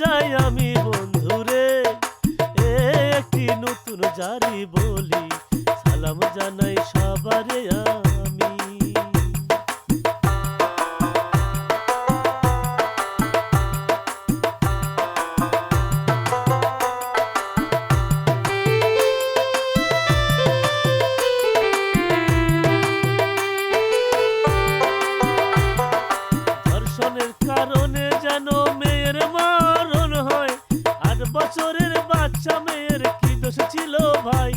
যাই আমি বন্ধুরে একটি নতুন জারি বলি। সালাম জানাই সবারে আমি। কারণে যেন মেয়ের মা বছরের বাচ্চা মেয়ের কি দোষ ছিল ভাই?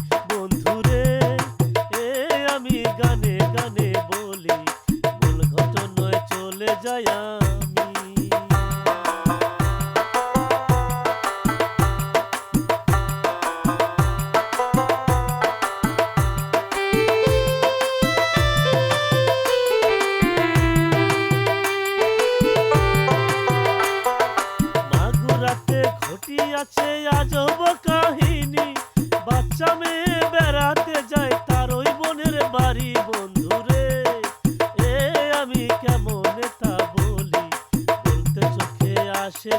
আজব কাহিনী। বাচ্চা মেয়ে বেড়াতে যায় তার ওই বোনের বাড়ি। বন্ধুরে, এ আমি কেমন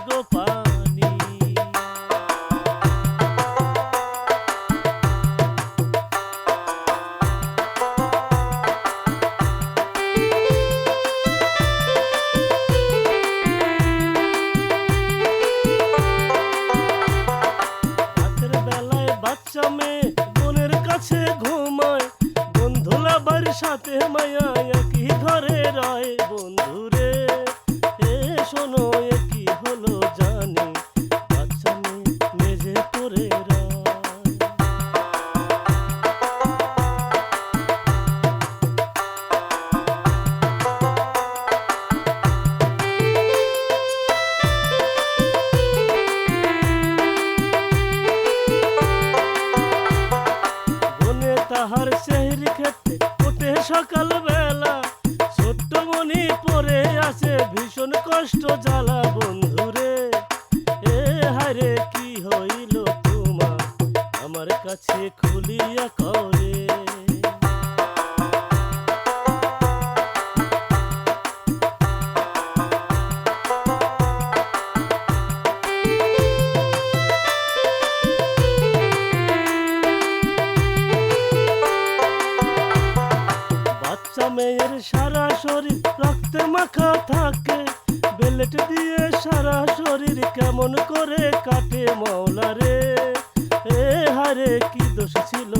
গো সাথে মায়া একই ঘরে রয় সারা শরীর কেমন করে কাটে মাওলারে এ হারে কি দোষ ছিল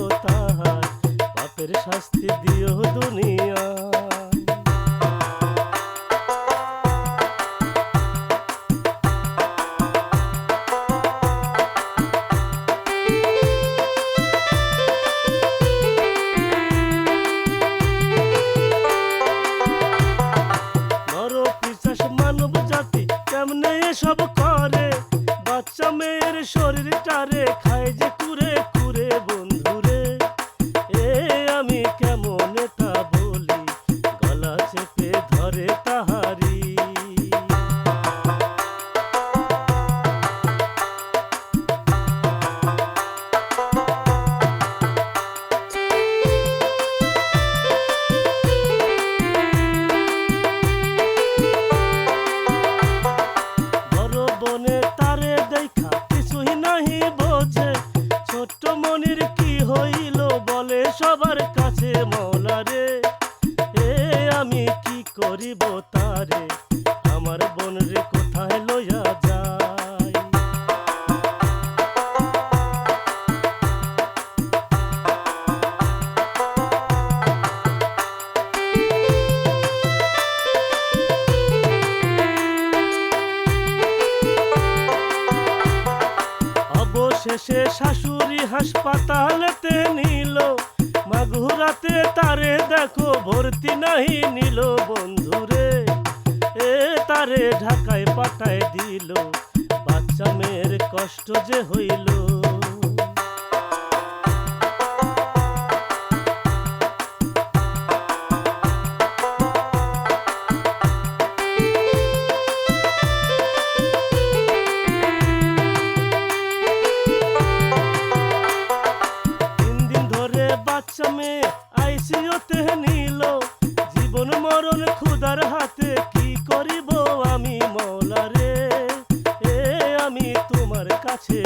টারে খায় যে কুরে বলে সবার কাছে মৌলা রে। এ আমি কি করিব তারে? আমার বোন রে কোথায় লইয়া যায়? অবশেষে শাশুড়ি হাসপাতালেতে নাহি নিল বন্ধুরে এ তারে ঢাকায় পাঠায় দিল। বাচ্চা মেয়ের কষ্ট যে হইল। আছে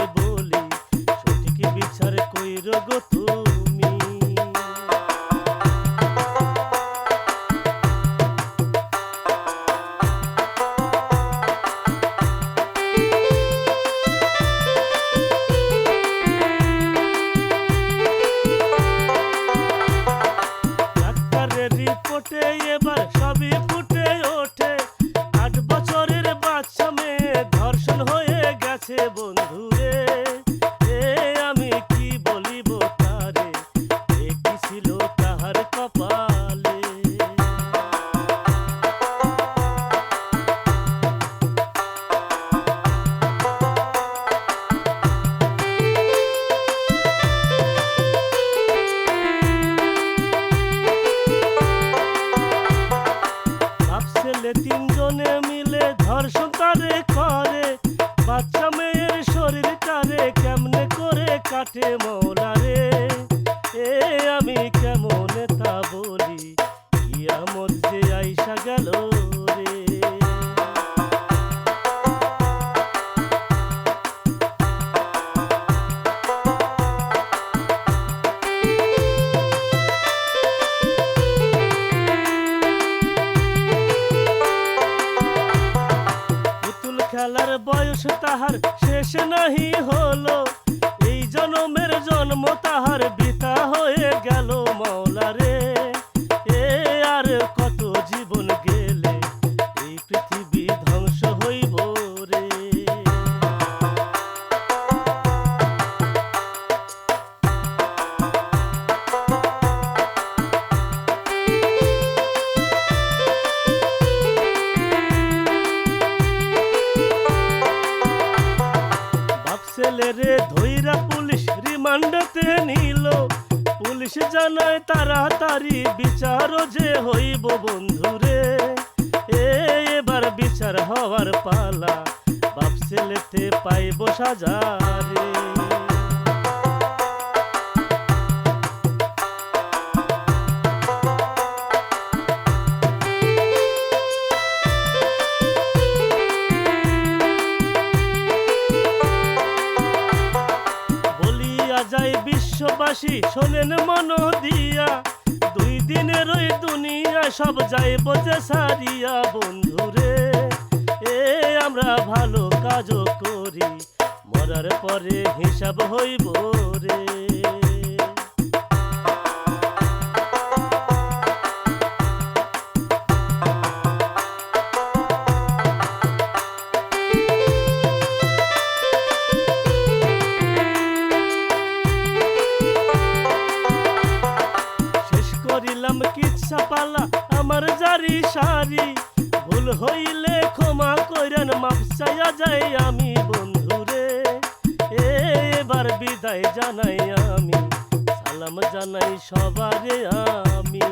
বলি, কিয়ামত যে আইসা গেল রে। খেলার বয়স তাহার শেষ নাহি হলো, এই জনমের জন্ম তাহার বিতা হয়ে গেল। বাপ ধৈরা পুলিশ রিমান্ডতে নিল। পুলিশ জানায় তাড়াতাড়ি বিচারও যে হইব বন্ধুরে এবার বিচার হওয়ার পালা। বাপ ছেলেতে পাইব সাজা বিশ্ববাসী শোনেন মন দিয়া। দুই দিনের ওই দুনিয়া সব যাই বোঝে সারিয়া, বন্ধুরে, এ আমরা ভালো কাজও করি, মরার পরে হিসাব হইব রে। পালা আমার জারি সারি। ভুল হইলে ক্ষমা কইরেন মাপ চাইয়া যাই আমি বন্ধুরে। এবার বিদায় জানাই আমি, সালাম জানাই সবারে আমি।